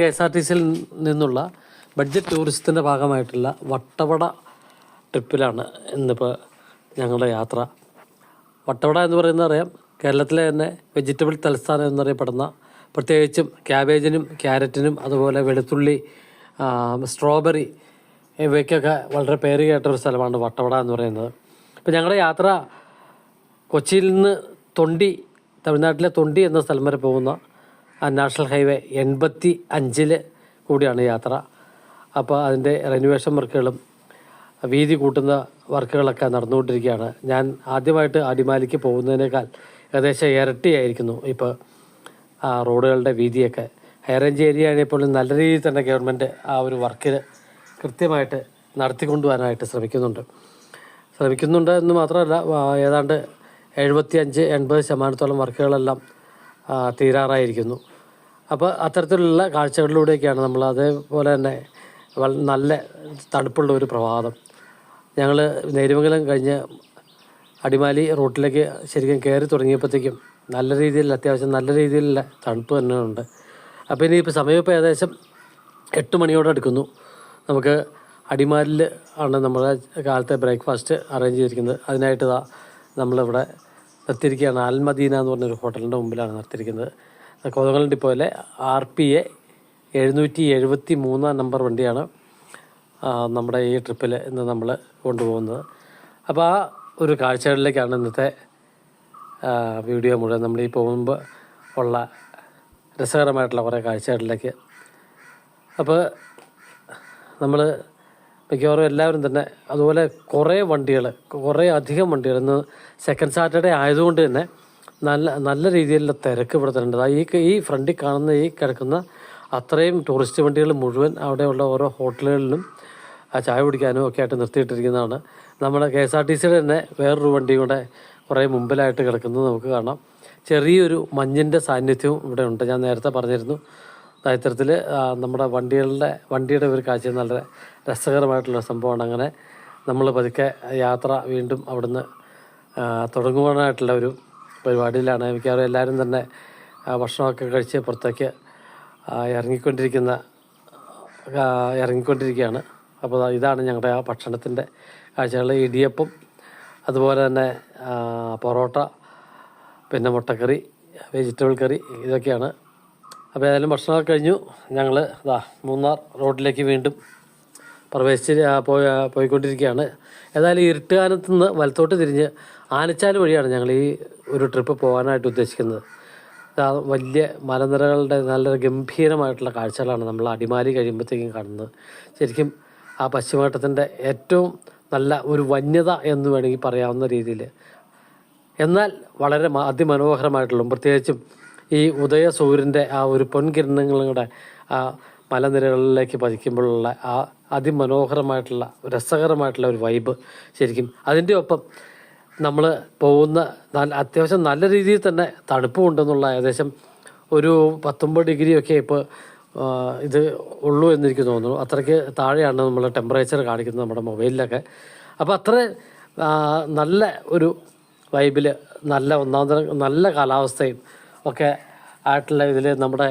K S R T സിയിൽ നിന്നുള്ള budget ടൂറിസത്തിന്റെ ഭാഗമായിട്ടുള്ള വട്ടവട ട്രിപ്പിലാണ് ഇന്നിപ്പോൾ ഞങ്ങളുടെ യാത്ര. വട്ടവട എന്ന് പറയുന്നത് അറിയാം കേരളത്തിലെ തന്നെ വെജിറ്റബിൾ തലസ്ഥാനം എന്നറിയപ്പെടുന്ന പ്രത്യേകിച്ചും ക്യാബേജിനും ക്യാരറ്റിനും അതുപോലെ വെളുത്തുള്ളി സ്ട്രോബെറി ഇവയ്ക്കൊക്കെ വളരെ പേര് കേട്ട ഒരു സ്ഥലമാണ് വട്ടവട എന്ന് പറയുന്നത്. ഇപ്പോൾ ഞങ്ങളുടെ യാത്ര കൊച്ചിയിൽ നിന്ന് തൊണ്ടി തമിഴ്നാട്ടിലെ തൊണ്ടി എന്ന സ്ഥലം വരെ പോകുന്ന നാഷണൽ ഹൈവേ എൺപത്തി അഞ്ചിൽ കൂടിയാണ് യാത്ര. അപ്പോൾ അതിന്റെ റെനുവേഷൻ വർക്കുകളും വീതി കൂട്ടുന്ന വർക്കുകളൊക്കെ നടന്നുകൊണ്ടിരിക്കുകയാണ്. ഞാൻ ആദ്യമായിട്ട് അടിമാലിക്ക് പോകുന്നതിനേക്കാൾ ഏകദേശം ഇരട്ടിയായിരിക്കുന്നു ഇപ്പോൾ ആ റോഡുകളുടെ വീതിയൊക്കെ. ഹൈ റേഞ്ച് ഏരിയ ആയപ്പോഴും നല്ല രീതിയിൽ തന്നെ ഗവൺമെന്റ് ആ ഒരു വർക്കിൽ കൃത്യമായിട്ട് നടത്തിക്കൊണ്ടുപോകാനായിട്ട് ശ്രമിക്കുന്നുണ്ട്. ശ്രമിക്കുന്നുണ്ട് എന്ന് മാത്രമല്ല ഏതാണ്ട് എഴുപത്തി അഞ്ച് എൺപത് ശതമാനത്തോളം വർക്കുകളെല്ലാം തീരാറായിരിക്കുന്നു. അപ്പോൾ അത്തരത്തിലുള്ള കാഴ്ചകളിലൂടെയൊക്കെയാണ് നമ്മൾ അതേപോലെ തന്നെ നല്ല തണുപ്പുള്ള ഒരു പ്രഭാതം. ഞങ്ങൾ നേരുമംഗലം കഴിഞ്ഞ് അടിമാലി റൂട്ടിലേക്ക് ശരിക്കും കയറി തുടങ്ങിയപ്പോഴത്തേക്കും നല്ല രീതിയിൽ അത്യാവശ്യം നല്ല രീതിയിലുള്ള തണുപ്പ് തന്നെ ഉണ്ട് അപ്പോൾ ഇനിയിപ്പോൾ സമയം ഇപ്പോൾ ഏകദേശം എട്ട് മണിയോടെ അടുക്കുന്നു നമുക്ക് അടിമാലിൽ ആണ് നമ്മുടെ കാലത്തെ ബ്രേക്ക്ഫാസ്റ്റ് അറേഞ്ച് ചെയ്തിരിക്കുന്നത്. അതിനായിട്ട് നമ്മളിവിടെ നിർത്തിയിരിക്കുകയാണ്. അൽമദീന എന്ന് പറഞ്ഞൊരു ഹോട്ടലിന്റെ മുമ്പിലാണ് നിർത്തിയിരിക്കുന്നത്. കോതങ്കലം ഡിപ്പോയിലെ ആർ പി എ എഴുന്നൂറ്റി എഴുപത്തി മൂന്നാം നമ്പർ വണ്ടിയാണ് നമ്മുടെ ഈ ട്രിപ്പിൽ ഇന്ന് നമ്മൾ കൊണ്ടുപോകുന്നത്. അപ്പോൾ ആ ഒരു കാഴ്ചകളിലേക്കാണ് ഇന്നത്തെ വീഡിയോ മുഴുവൻ. നമ്മൾ ഈ പോകുമ്പോൾ ഉള്ള രസകരമായിട്ടുള്ള കുറേ കാഴ്ചകളിലേക്ക്. അപ്പോൾ നമ്മൾ മിക്കവാറും എല്ലാവരും തന്നെ അതുപോലെ കുറേ വണ്ടികൾ കുറേ അധികം വണ്ടികൾ ഇന്ന് സെക്കൻഡ് സാറ്റർഡേ ആയതുകൊണ്ട് തന്നെ നല്ല നല്ല രീതിയിലുള്ള തിരക്ക് ഇവിടെ തന്നെ ഈ ഈ ഫ്രണ്ടിൽ കാണുന്ന ഈ കിടക്കുന്ന അത്രയും ടൂറിസ്റ്റ് വണ്ടികൾ മുഴുവൻ അവിടെയുള്ള ഓരോ ഹോട്ടലുകളിലും ആ ചായ കുടിക്കാനും ഒക്കെ ആയിട്ട് നിർത്തിയിട്ടിരിക്കുന്നതാണ്. നമ്മുടെ കെ എസ് ആർ ടി സിയുടെ തന്നെ വേറൊരു വണ്ടി കൂടെ കുറേ മുമ്പിലായിട്ട് കിടക്കുന്നത് നമുക്ക് കാണാം. ചെറിയൊരു മഞ്ഞിന്റെ സാന്നിധ്യവും ഇവിടെ ഉണ്ട്. ഞാൻ നേരത്തെ പറഞ്ഞിരുന്നു ഇത്തരത്തിൽ നമ്മുടെ വണ്ടികളുടെ വണ്ടിയുടെ ഒരു കാഴ്ച നല്ല രസകരമായിട്ടുള്ള സംഭവമാണ്. അങ്ങനെ നമ്മൾ പതുക്കെ യാത്ര വീണ്ടും അവിടുന്ന് തുടങ്ങുവാനായിട്ടുള്ള ഒരു പരിപാടിയിലാണ്. മിക്കവാറും എല്ലാവരും തന്നെ ഭക്ഷണമൊക്കെ കഴിച്ച് പുറത്തേക്ക് ഇറങ്ങിക്കൊണ്ടിരിക്കുന്ന ഇറങ്ങിക്കൊണ്ടിരിക്കുകയാണ്. അപ്പോൾ ഇതാണ് ഞങ്ങളുടെ ആ ഭക്ഷണത്തിന്റെ കാഴ്ചകൾ. ഇടിയപ്പം അതുപോലെ തന്നെ പൊറോട്ട പിന്നെ മുട്ടക്കറി വെജിറ്റബിൾ കറി ഇതൊക്കെയാണ്. അപ്പോൾ ഏതായാലും ഭക്ഷണമൊക്കെ കഴിഞ്ഞു. ഞങ്ങൾ ഇതാ മൂന്നാർ റോഡിലേക്ക് വീണ്ടും പ്രവേശിച്ച് പോയി പോയിക്കൊണ്ടിരിക്കുകയാണ്. ഏതായാലും ഇരുട്ടുകാലത്ത് നിന്ന് വലത്തോട്ട് തിരിഞ്ഞ് ആനച്ചാൽ വഴിയാണ് ഞങ്ങൾ ഈ ഒരു ട്രിപ്പ് പോകാനായിട്ട് ഉദ്ദേശിക്കുന്നത്. വലിയ മലനിരകളുടെ നല്ല ഗംഭീരമായിട്ടുള്ള കാഴ്ചകളാണ് നമ്മൾ അടിമാലി കഴിയുമ്പോഴത്തേക്കും കാണുന്നത്. ശരിക്കും ആ പശ്ചിമഘട്ടത്തിന്റെ ഏറ്റവും നല്ല ഒരു വന്യത എന്ന് വേണമെങ്കിൽ പറയാവുന്ന രീതിയിൽ എന്നാൽ വളരെ അതിമനോഹരമായിട്ടുള്ള പ്രത്യേകിച്ചും ഈ ഉദയ സൂര്യന്റെ ആ ഒരു പൊൻകിരണങ്ങളുടെ ആ മലനിരകളിലേക്ക് പതിക്കുമ്പോഴുള്ള ആ അതിമനോഹരമായിട്ടുള്ള രസകരമായിട്ടുള്ള ഒരു വൈബ് ശരിക്കും. അതിന്റെ ഒപ്പം നമ്മൾ പോകുന്ന അത്യാവശ്യം നല്ല രീതിയിൽ തന്നെ തണുപ്പും ഉണ്ടെന്നുള്ള ഏകദേശം ഒരു പത്തൊമ്പത് ഡിഗ്രിയൊക്കെ ഇപ്പോൾ ഇത് ഉള്ളൂ എന്നെനിക്ക് തോന്നുന്നു. അത്രയ്ക്ക് താഴെയാണ് നമ്മൾ ടെമ്പറേച്ചർ കാണിക്കുന്നത് നമ്മുടെ മൊബൈലിലൊക്കെ. അപ്പോൾ അത്ര നല്ല ഒരു വൈബിൽ നല്ല ഒന്നാം തരം നല്ല കാലാവസ്ഥയും ഒക്കെ ആയിട്ടുള്ള ഇതിൽ നമ്മുടെ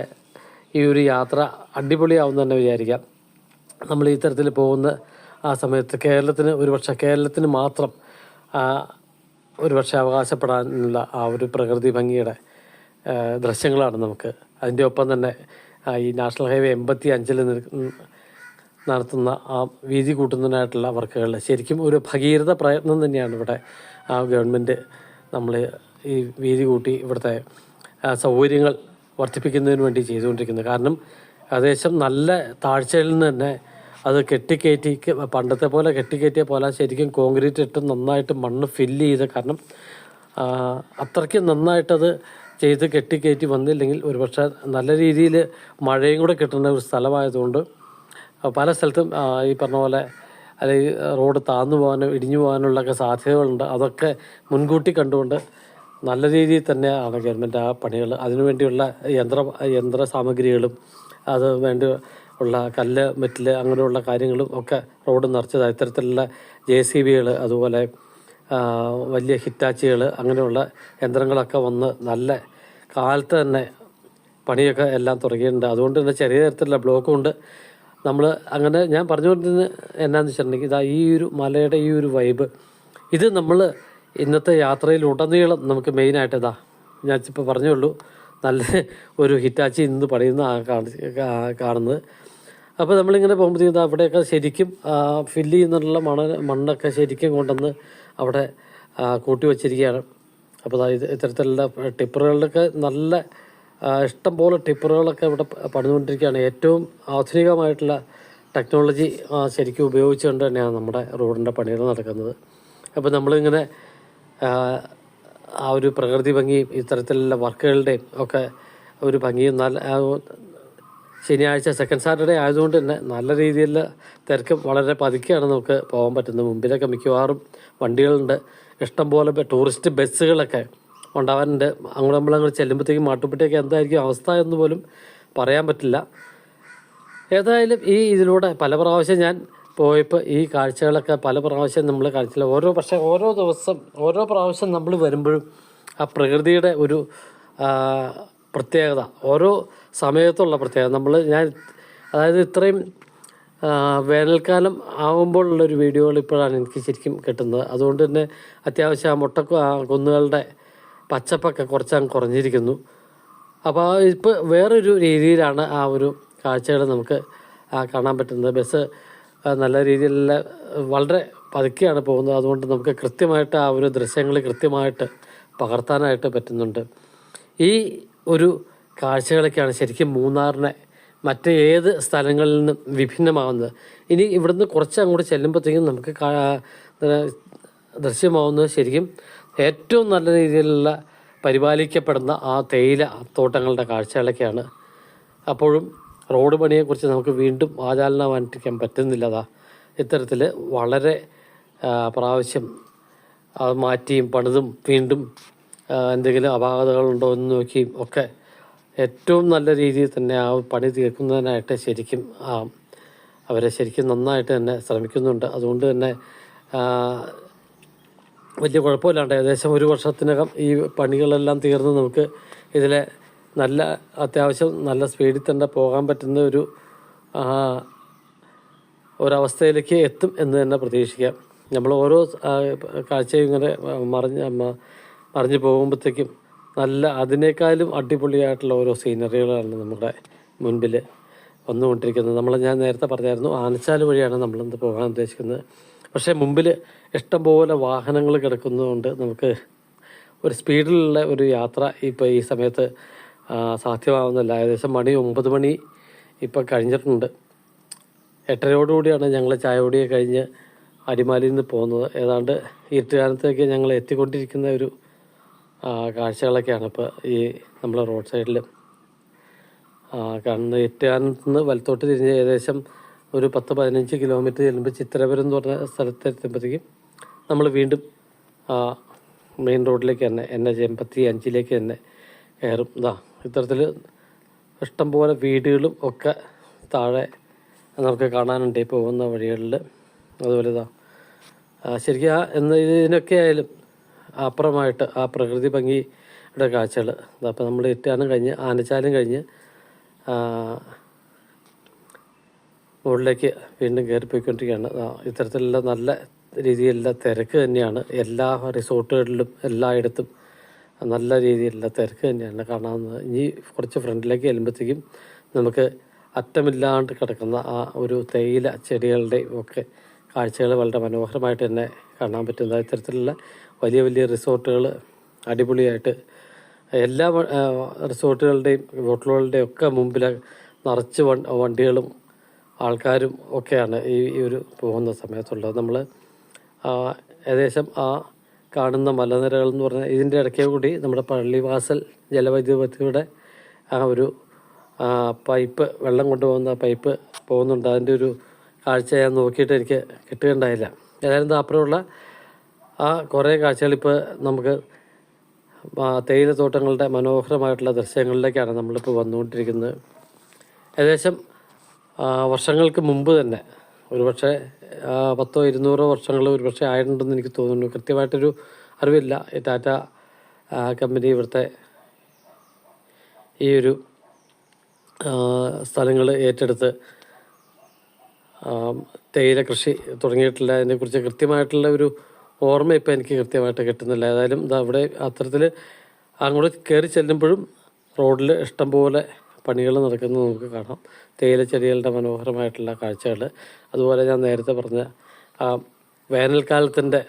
ഈ ഒരു യാത്ര അടിപൊളിയാവും തന്നെ വിചാരിക്കാം. നമ്മൾ ഈ തരത്തിൽ പോകുന്ന ആ സമയത്ത് കേരളത്തിന് ഒരുപക്ഷെ കേരളത്തിന് മാത്രം ഒരുപക്ഷെ അവകാശപ്പെടാനുള്ള ആ ഒരു പ്രകൃതി ഭംഗിയുടെ ദൃശ്യങ്ങളാണ് നമുക്ക്. അതിന്റെ ഒപ്പം തന്നെ ഈ നാഷണൽ ഹൈവേ എൺപത്തി അഞ്ചിൽ നടത്തുന്ന ആ വീതി കൂട്ടുന്നതിനായിട്ടുള്ള വർക്കുകൾ ശരിക്കും ഒരു ഭഗീരഥ പ്രയത്നം തന്നെയാണ് ഇവിടെ ആ ഗവൺമെന്റ് നമ്മൾ ഈ വീതി കൂട്ടി ഇവിടുത്തെ സൗകര്യങ്ങൾ വർദ്ധിപ്പിക്കുന്നതിന് വേണ്ടി ചെയ്തുകൊണ്ടിരിക്കുന്നത് കാരണം ഏകദേശം നല്ല താഴ്ചയിൽ നിന്ന് തന്നെ അത് കെട്ടിക്കയറ്റി പണ്ടത്തെ പോലെ കെട്ടിക്കയറ്റിയ പോലെ ശരിക്കും കോൺക്രീറ്റ് ഇട്ട് നന്നായിട്ട് മണ്ണ് ഫില്ല് ചെയ്ത് കാരണം അത്രയ്ക്ക് നന്നായിട്ടത് ചെയ്ത് കെട്ടിക്കയറ്റി വന്നില്ലെങ്കിൽ ഒരുപക്ഷെ നല്ല രീതിയിൽ മഴയും കൂടെ കിട്ടുന്ന ഒരു സ്ഥലമായതുകൊണ്ട് പല സ്ഥലത്തും ഈ പറഞ്ഞ പോലെ അല്ലെങ്കിൽ റോഡ് താന്നു പോകാനോ ഇടിഞ്ഞു പോകാനുള്ളൊക്കെ സാധ്യതകളുണ്ട്. അതൊക്കെ മുൻകൂട്ടി കണ്ടുകൊണ്ട് നല്ല രീതിയിൽ തന്നെയാണ് ഗവൺമെന്റ് ആ പണികൾ. അതിനുവേണ്ടിയുള്ള യന്ത്ര യന്ത്ര സാമഗ്രികളും അത് വേണ്ടി ഉള്ള കല്ല് മെറ്റിൽ അങ്ങനെയുള്ള കാര്യങ്ങളും ഒക്കെ റോഡ് നിറച്ചത് ഇത്തരത്തിലുള്ള ജെ സി ബികൾ അതുപോലെ വലിയ ഹിറ്റാച്ചികൾ അങ്ങനെയുള്ള യന്ത്രങ്ങളൊക്കെ വന്ന് നല്ല കാലത്ത് തന്നെ പണിയൊക്കെ എല്ലാം തുടങ്ങിയിട്ടുണ്ട്. അതുകൊണ്ട് തന്നെ ചെറിയ തരത്തിലുള്ള ബ്ലോക്കും ഉണ്ട്. നമ്മൾ അങ്ങനെ ഞാൻ പറഞ്ഞുകൊണ്ടിരുന്നത് എന്നാന്ന് വെച്ചിട്ടുണ്ടെങ്കിൽ ഇതാ ഈ ഒരു മലയുടെ ഈ ഒരു വൈബ് ഇത് നമ്മൾ ഇന്നത്തെ യാത്രയിൽ ഉടനീളം നമുക്ക് മെയിനായിട്ട് ഇതാ ഞാൻ ഇപ്പോൾ പറഞ്ഞുള്ളൂ നല്ല ഒരു ഹിറ്റാച്ചി ഇന്ന് പണിയുന്ന കാണുന്നത്. അപ്പോൾ നമ്മളിങ്ങനെ പോകുമ്പോഴത്തേക്കും അവിടെയൊക്കെ ശരിക്കും ഫില്ല് ചെയ്യുന്നുള്ള മണ മണ്ണൊക്കെ ശരിക്കും കൊണ്ടുവന്ന് അവിടെ കൂട്ടി വച്ചിരിക്കുകയാണ്. അപ്പോൾ അതായത് ഇത് ഇത്തരത്തിലുള്ള ടിപ്പറുകളിലൊക്കെ നല്ല ഇഷ്ടംപോലെ ഇഷ്ടം പോലെ ടിപ്പറുകളൊക്കെ ഇവിടെ പണിതുകൊണ്ടിരിക്കുകയാണ്. ഏറ്റവും ആധുനികമായിട്ടുള്ള ടെക്നോളജി ശരിക്കും ഉപയോഗിച്ചുകൊണ്ട് തന്നെയാണ് നമ്മുടെ റോഡിന്റെ പണികൾ നടക്കുന്നത്. അപ്പോൾ നമ്മളിങ്ങനെ ആ, ഒരു പ്രകൃതി ഭംഗിയും ഇത്തരത്തിലുള്ള വർക്കുകളുടെയും ഒക്കെ ഒരു ഭംഗിയും നല്ല ശനിയാഴ്ച സെക്കൻഡ് സാറ്റർഡേ ആയതുകൊണ്ട് തന്നെ നല്ല രീതിയിൽ തിരക്ക് വളരെ പതുക്കെയാണ് നമുക്ക് പോകാൻ പറ്റുന്നത്. മുമ്പിലൊക്കെ മിക്കവാറും വണ്ടികളുണ്ട്. ഇഷ്ടംപോലെ ടൂറിസ്റ്റ് ബസ്സുകളൊക്കെ ഉണ്ടാവാനുണ്ട്. അങ്ങോട്ട് നമ്മൾ നമ്മളങ്ങോട്ട് ചെല്ലുമ്പോഴത്തേക്കും മാട്ടുപ്പെട്ടിയൊക്കെ എന്തായിരിക്കും അവസ്ഥ എന്ന് പോലും പറയാൻ പറ്റില്ല. ഏതായാലും ഈ ഇതിലൂടെ പല പ്രാവശ്യം ഞാൻ പോയപ്പോൾ ഈ കാഴ്ചകളൊക്കെ പല പ്രാവശ്യം നമ്മൾ കാണിച്ചില്ല. ഓരോ പക്ഷേ ഓരോ ദിവസം ഓരോ പ്രാവശ്യം നമ്മൾ വരുമ്പോഴും ആ പ്രകൃതിയുടെ ഒരു പ്രത്യേകത ഓരോ സമയത്തുള്ള പ്രത്യേകത. നമ്മൾ ഞാൻ അതായത് ഇത്രയും വേനൽക്കാലം ആകുമ്പോഴുള്ളൊരു വീഡിയോകൾ ഇപ്പോഴാണ് എനിക്ക് ശരിക്കും കിട്ടുന്നത്. അതുകൊണ്ട് തന്നെ അത്യാവശ്യം ആ മുട്ട കുന്നുകളുടെ പച്ചപ്പൊക്കെ കുറച്ചങ്ങ് കുറഞ്ഞിരിക്കുന്നു. അപ്പോൾ ഇപ്പോൾ വേറൊരു രീതിയിലാണ് ആ ഒരു കാഴ്ചകൾ നമുക്ക് കാണാൻ പറ്റുന്നത്. ബസ് നല്ല രീതിയിലുള്ള വളരെ പതുക്കെയാണ് പോകുന്നത്. അതുകൊണ്ട് നമുക്ക് കൃത്യമായിട്ട് ആ ഒരു ദൃശ്യങ്ങൾ കൃത്യമായിട്ട് പകർത്താനായിട്ട് പറ്റുന്നുണ്ട്. ഈ ഒരു കാഴ്ചകളൊക്കെയാണ് ശരിക്കും മൂന്നാറിനെ മറ്റ് ഏത് സ്ഥലങ്ങളിൽ നിന്നും വിഭിന്നമാവുന്നത്. ഇനി ഇവിടുന്ന് കുറച്ച് അങ്ങോട്ട് ചെല്ലുമ്പോഴത്തേക്കും നമുക്ക് ദൃശ്യമാവുന്നത് ശരിക്കും ഏറ്റവും നല്ല രീതിയിലുള്ള പരിപാലിക്കപ്പെടുന്ന ആ തേയില തോട്ടങ്ങളുടെ കാഴ്ചകളൊക്കെയാണ്. അപ്പോഴും റോഡ് പണിയെക്കുറിച്ച് നമുക്ക് വീണ്ടും വാചാലനമാറ്റിക്കാൻ പറ്റുന്നില്ലതാ. ഇത്തരത്തിൽ വളരെ പ്രാവശ്യം അത് മാറ്റിയും പണിതും വീണ്ടും എന്തെങ്കിലും അപാകതകളുണ്ടോ എന്ന് നോക്കിയും ഒക്കെ ഏറ്റവും നല്ല രീതിയിൽ തന്നെ ആ പണി തീർക്കുന്നതിനായിട്ട് ശരിക്കും അവരെ ശരിക്കും നന്നായിട്ട് തന്നെ ശ്രമിക്കുന്നുണ്ട്. അതുകൊണ്ട് തന്നെ വലിയ കുഴപ്പമില്ലാണ്ട് ഏകദേശം ഒരു വർഷത്തിനകം ഈ പണികളെല്ലാം തീർന്ന് നമുക്ക് ഇതിലെ നല്ല അത്യാവശ്യം നല്ല സ്പീഡിൽ തന്നെ പോകാൻ പറ്റുന്ന ഒരു ഒരവസ്ഥയിലേക്ക് എത്തും എന്ന് തന്നെ പ്രതീക്ഷിക്കാം. നമ്മൾ ഓരോ കാഴ്ചയും ഇങ്ങനെ മറിഞ്ഞ് മറിഞ്ഞു പോകുമ്പോഴത്തേക്കും നല്ല അതിനേക്കാളും അടിപൊളിയായിട്ടുള്ള ഓരോ സീനറികളാണ് നമ്മുടെ മുൻപിൽ വന്നുകൊണ്ടിരിക്കുന്നത്. നമ്മൾ ഞാൻ നേരത്തെ പറഞ്ഞായിരുന്നു ആനച്ചാൽ വഴിയാണ് നമ്മളിന്ന് പോകാൻ ഉദ്ദേശിക്കുന്നത്. പക്ഷേ മുമ്പിൽ ഇഷ്ടംപോലെ വാഹനങ്ങൾ കിടക്കുന്നതുകൊണ്ട് നമുക്ക് ഒരു സ്പീഡിലുള്ള ഒരു യാത്ര ഇപ്പോൾ ഈ സമയത്ത് സാധ്യമാവുന്നില്ല. ഏകദേശം മണി ഒമ്പത് മണി ഇപ്പോൾ കഴിഞ്ഞിട്ടുണ്ട്. എട്ടരയോടുകൂടിയാണ് ഞങ്ങൾ ചായപൊടിയെ കഴിഞ്ഞ് അടിമാലിയിൽ നിന്ന് പോകുന്നത്. ഏതാണ്ട് ഇരുട്ടുകാലത്തേക്ക് ഞങ്ങൾ എത്തിക്കൊണ്ടിരിക്കുന്ന ഒരു കാഴ്ചകളൊക്കെയാണ് ഇപ്പോൾ ഈ നമ്മൾ റോഡ് സൈഡിൽ കാണുന്നത് ഇരുട്ടുകാലത്ത് നിന്ന് വലത്തോട്ട് തിരിഞ്ഞ് ഏകദേശം ഒരു പത്ത് പതിനഞ്ച് കിലോമീറ്റർ ചെല്ലുമ്പോൾ ചിത്രപുരം എന്ന് പറഞ്ഞ സ്ഥലത്ത് എത്തുമ്പോഴത്തേക്കും നമ്മൾ വീണ്ടും മെയിൻ റോഡിലേക്ക് തന്നെ എൻ എച്ച് എൺപത്തി അഞ്ചിലേക്ക് തന്നെ കയറും. ഇതാ ഇത്തരത്തിൽ ഇഷ്ടംപോലെ വീടുകളും ഒക്കെ താഴെ നമുക്ക് കാണാനുണ്ട് ഈ പോകുന്ന വഴികളിൽ അതുപോലെ ഇതാ ശരിക്കും ആ എന്ന് ഇതിനൊക്കെ ആയാലും അപ്പുറമായിട്ട് ആ പ്രകൃതി ഭംഗിയുടെ കാഴ്ചകൾ അപ്പോൾ നമ്മൾ ഇറ്റാനും കഴിഞ്ഞ് ആനച്ചാലും കഴിഞ്ഞ് മുകളിലേക്ക് വീണ്ടും കയറിപ്പോയിക്കൊണ്ടിരിക്കുകയാണ്. ഇത്തരത്തിലുള്ള നല്ല രീതിയിലുള്ള തിരക്ക് തന്നെയാണ് എല്ലാ റിസോർട്ടുകളിലും എല്ലായിടത്തും നല്ല രീതിയിലുള്ള തിരക്ക് തന്നെയാണ് കാണാവുന്നത്. ഇനി കുറച്ച് ഫ്രണ്ടിലേക്ക് ചെല്ലുമ്പോഴത്തേക്കും നമുക്ക് അറ്റമില്ലാണ്ട് കിടക്കുന്ന ആ ഒരു തേയില ചെടികളുടെയും ഒക്കെ കാഴ്ചകൾ വളരെ മനോഹരമായിട്ട് തന്നെ കാണാൻ പറ്റുന്ന ഇത്തരത്തിലുള്ള വലിയ വലിയ റിസോർട്ടുകൾ അടിപൊളിയായിട്ട് എല്ലാ റിസോർട്ടുകളുടെയും ഹോട്ടലുകളുടെയും ഒക്കെ മുമ്പിൽ നിറച്ച് വ വണ്ടികളും ആൾക്കാരും ഒക്കെയാണ് ഈ ഒരു പോകുന്ന സമയത്തുള്ളത്. നമ്മൾ ഏകദേശം ആ കാണുന്ന മലനിരകൾ എന്ന് പറഞ്ഞാൽ ഇതിന്റെ ഇടയ്ക്ക് കൂടി നമ്മുടെ പള്ളിവാസൽ ജലവൈദ്യുത പദ്ധതിയുടെ ആ ഒരു പൈപ്പ് വെള്ളം കൊണ്ടുപോകുന്ന പൈപ്പ് പോകുന്നുണ്ട്. അതിന്റെ ഒരു കാഴ്ച ഞാൻ നോക്കിയിട്ട് എനിക്ക് കിട്ടുകയുണ്ടായില്ല ഏതായാലും അപ്പുറമുള്ള ആ കുറേ കാഴ്ചകൾ ഇപ്പോൾ നമുക്ക് തേയില തേയിലത്തോട്ടങ്ങളുടെ മനോഹരമായിട്ടുള്ള ദൃശ്യങ്ങളിലേക്കാണ് നമ്മളിപ്പോൾ വന്നുകൊണ്ടിരിക്കുന്നത്. ഏകദേശം വർഷങ്ങൾക്ക് മുമ്പ് തന്നെ ഒരുപക്ഷെ പത്തോ ഇരുന്നൂറോ വർഷങ്ങൾ ഒരുപക്ഷെ ആയിട്ടുണ്ടെന്ന് എനിക്ക് തോന്നുന്നു. കൃത്യമായിട്ടൊരു അറിവില്ല ഈ ടാറ്റ കമ്പനി ഇവിടുത്തെ ഈ ഒരു സ്ഥലങ്ങൾ ഏറ്റെടുത്ത് തേയില കൃഷി തുടങ്ങിയിട്ടില്ല അതിനെക്കുറിച്ച് കൃത്യമായിട്ടുള്ള ഒരു ഓർമ്മ ഇപ്പം എനിക്ക് കൃത്യമായിട്ട് കിട്ടുന്നില്ല. ഏതായാലും ഇതാ അവിടെ അത്തരത്തിൽ അങ്ങോട്ട് കയറി ചെല്ലുമ്പോഴും റോഡിൽ ഇഷ്ടംപോലെ പണികൾ നടക്കുന്നത് നമുക്ക് കാണാം. തേയില ചെടികളുടെ മനോഹരമായിട്ടുള്ള കാഴ്ചകൾ. അതുപോലെ ഞാൻ നേരത്തെ പറഞ്ഞ ആ വേനൽക്കാലത്തിന്റെ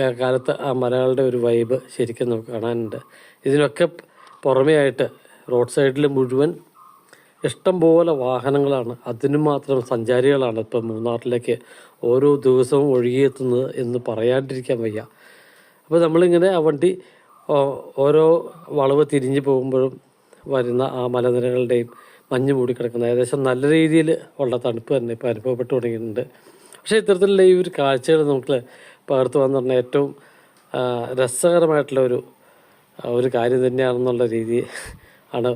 കാലത്ത് ആ മലകളുടെ ഒരു വൈബ് ശരിക്കും നമുക്ക് കാണാനുണ്ട്. ഇതിനൊക്കെ പുറമേ ആയിട്ട് റോഡ് സൈഡിൽ മുഴുവൻ ഇഷ്ടം പോലെ വാഹനങ്ങളാണ്. അതിനു മാത്രം സഞ്ചാരികളാണ് ഇപ്പം മൂന്നാറിലേക്ക് ഓരോ ദിവസവും ഒഴുകിയെത്തുന്നത് എന്ന് പറയാണ്ടിരിക്കാൻ വയ്യ. അപ്പോൾ നമ്മളിങ്ങനെ ആ വണ്ടി ഓരോ വളവ് തിരിഞ്ഞു പോകുമ്പോഴും വരുന്ന ആ മലനിരകളുടെയും മഞ്ഞ് മൂടിക്കിടക്കുന്ന ഏകദേശം നല്ല രീതിയിൽ ഉള്ള തണുപ്പ് തന്നെ ഇപ്പോൾ അനുഭവപ്പെട്ടു തുടങ്ങിയിട്ടുണ്ട്. പക്ഷേ ഇത്തരത്തിലുള്ള ഈ ഒരു കാഴ്ചകൾ നമുക്ക് പകർത്തു വന്നു പറഞ്ഞാൽ ഏറ്റവും രസകരമായിട്ടുള്ള ഒരു ഒരു കാര്യം തന്നെയാണെന്നുള്ള രീതി ആണ്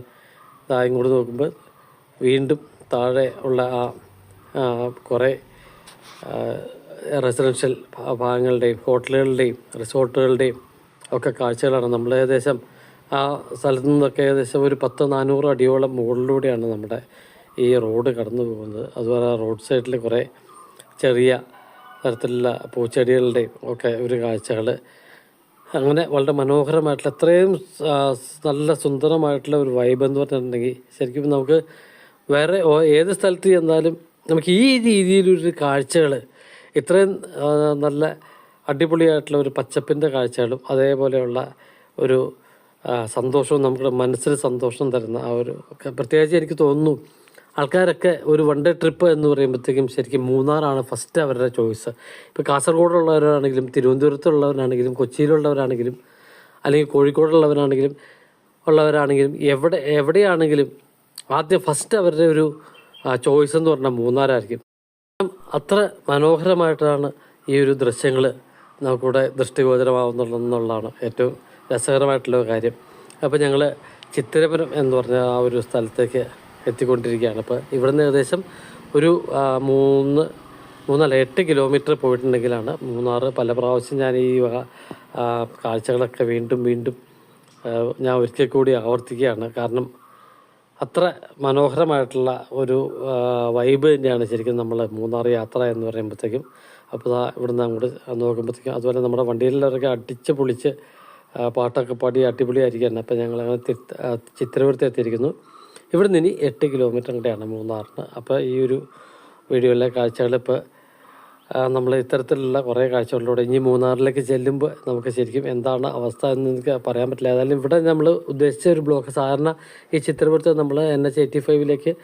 ഇങ്ങോട്ട് നോക്കുമ്പോൾ വീണ്ടും താഴെ ഉള്ള ആ, കുറേ റെസിഡൻഷ്യൽ ഭാഗങ്ങളുടെയും ഹോട്ടലുകളുടെയും റിസോർട്ടുകളുടെയും ഒക്കെ കാഴ്ചകളാണ് നമ്മൾ ഏകദേശം ആ സ്ഥലത്തു നിന്നൊക്കെ ഏകദേശം ഒരു പത്ത് നാനൂറ് അടിയോളം മുകളിലൂടെയാണ് നമ്മുടെ ഈ റോഡ് കടന്നു പോകുന്നത്. അതുപോലെ റോഡ് സൈഡിൽ കുറേ ചെറിയ തരത്തിലുള്ള പൂച്ചെടികളുടെയും ഒക്കെ ഒരു കാഴ്ചകൾ. അങ്ങനെ വളരെ മനോഹരമായിട്ടുള്ള അത്രയും നല്ല സുന്ദരമായിട്ടുള്ള ഒരു വൈബ് എന്ന് പറഞ്ഞിട്ടുണ്ടെങ്കിൽ ശരിക്കും നമുക്ക് വേറെ ഏത് സ്ഥലത്ത് ചെന്നാലും നമുക്ക് ഈ രീതിയിലൊരു കാഴ്ചകൾ ഇത്രയും നല്ല അടിപൊളിയായിട്ടുള്ള ഒരു പച്ചപ്പിന്റെ കാഴ്ചകളും അതേപോലെയുള്ള ഒരു സന്തോഷവും നമ്മുടെ മനസ്സിന് സന്തോഷം തരുന്ന ആ ഒരു പ്രത്യേകിച്ച് എനിക്ക് തോന്നുന്നു ആൾക്കാരൊക്കെ ഒരു വൺ ഡേ ട്രിപ്പ് എന്ന് പറയുമ്പോഴത്തേക്കും ശരിക്കും മൂന്നാറാണ് ഫസ്റ്റ് അവരുടെ ചോയ്സ് ഇപ്പോൾ കാസർഗോഡുള്ളവരാണെങ്കിലും തിരുവനന്തപുരത്തുള്ളവരാണെങ്കിലും കൊച്ചിയിലുള്ളവരാണെങ്കിലും അല്ലെങ്കിൽ കോഴിക്കോടുള്ളവരാണെങ്കിലും ഉള്ളവരാണെങ്കിലും എവിടെ എവിടെയാണെങ്കിലും ആദ്യം ഫസ്റ്റ് അവരുടെ ഒരു ചോയ്സ് എന്ന് പറഞ്ഞാൽ മൂന്നാറായിരിക്കും. അത്ര മനോഹരമായിട്ടാണ് ഈ ഒരു ദൃശ്യങ്ങൾ നമുക്കിവിടെ ദൃഷ്ടിഗോചരമാവുന്നുള്ളതാണ് ഏറ്റവും രസകരമായിട്ടുള്ള കാര്യം. അപ്പോൾ ഞങ്ങൾ ചിത്തിരപുരം എന്ന് പറഞ്ഞ ആ ഒരു സ്ഥലത്തേക്ക് എത്തിക്കൊണ്ടിരിക്കുകയാണ്. അപ്പോൾ ഇവിടുന്ന് ഏകദേശം ഒരു മൂന്ന് മൂന്നല്ല എട്ട് കിലോമീറ്റർ പോയിട്ടുണ്ടെങ്കിലാണ് മൂന്നാറ്. പല പ്രാവശ്യം ഞാൻ ഈ കാഴ്ചകളൊക്കെ വീണ്ടും വീണ്ടും ഞാൻ ഒരിക്കൽ കൂടി ആവർത്തിക്കുകയാണ്. കാരണം അത്ര മനോഹരമായിട്ടുള്ള ഒരു വൈബ് തന്നെയാണ് ശരിക്കും നമ്മൾ മൂന്നാർ യാത്ര എന്ന് പറയുമ്പോഴത്തേക്കും. അപ്പോൾ ഇവിടുന്ന് അങ്ങോട്ട് നോക്കുമ്പോഴത്തേക്കും അതുപോലെ നമ്മുടെ വണ്ടിയിലുള്ളവരൊക്കെ അടിച്ച് പൊളിച്ച് പാട്ടൊക്കെ പാടി അടിപൊളിയായിരിക്കുകയാണ്. അപ്പോൾ ഞങ്ങൾ അങ്ങനെ ചിത്രപുരത്ത് എത്തിയിരിക്കുന്നു. ഇവിടുന്ന് ഇനി എട്ട് കിലോമീറ്റർ കൂടെയാണ് മൂന്നാറിന്. അപ്പോൾ ഈ ഒരു വീഡിയോയിലെ കാഴ്ചകൾ ഇപ്പോൾ നമ്മൾ ഇത്തരത്തിലുള്ള കുറേ കാഴ്ചകളിലൂടെ ഇനി മൂന്നാറിലേക്ക് ചെല്ലുമ്പോൾ നമുക്ക് ശരിക്കും എന്താണ് അവസ്ഥ എന്ന് എനിക്ക് പറയാൻ പറ്റില്ല. ഏതായാലും ഇവിടെ നമ്മൾ ഉദ്ദേശിച്ച ഒരു ബ്ലോക്ക് സാധാരണ ഈ ചിത്രപുരത്ത് നമ്മൾ എൻ എച്ച് എയ്റ്റി ഫൈവിലേക്ക്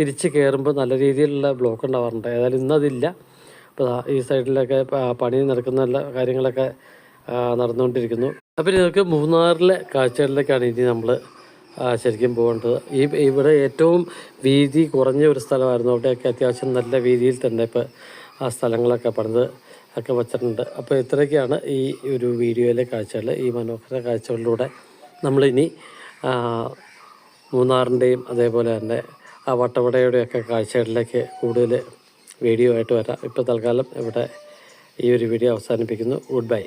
തിരിച്ച് കയറുമ്പോൾ നല്ല രീതിയിലുള്ള ബ്ലോക്ക് ഉണ്ടാവാറുണ്ട്. ഏതായാലും ഇന്നതില്ല. അപ്പോൾ ഈ സൈഡിലൊക്കെ പണി നടക്കുന്ന കാര്യങ്ങളൊക്കെ നടന്നുകൊണ്ടിരിക്കുന്നു. അപ്പോൾ നിങ്ങൾക്ക് മൂന്നാറിലെ കാഴ്ചകളിലേക്കാണ് ഇനി നമ്മൾ ശരിക്കും പോകേണ്ടത്. ഈ ഇവിടെ ഏറ്റവും വീതി കുറഞ്ഞ ഒരു സ്ഥലമായിരുന്നു. അവിടെയൊക്കെ അത്യാവശ്യം നല്ല വീതിയിൽ തന്നെ ഇപ്പോൾ ആ സ്ഥലങ്ങളൊക്കെ പണിത് ഒക്കെ വച്ചിട്ടുണ്ട്. അപ്പോൾ ഇത്രയൊക്കെയാണ് ഈ ഒരു വീഡിയോയിലെ കാഴ്ചകൾ ഈ മനോഹര കാഴ്ചകളിലൂടെ നമ്മളിനി മൂന്നാറിന്റെയും അതേപോലെ തന്നെ ആ വട്ടവടയുടെയൊക്കെ കാഴ്ചകളിലേക്ക് കൂടുതൽ വീഡിയോ ആയിട്ട് വരാം. ഇപ്പോൾ തൽക്കാലം ഇവിടെ ഈ ഒരു വീഡിയോ അവസാനിപ്പിക്കുന്നു. Good bye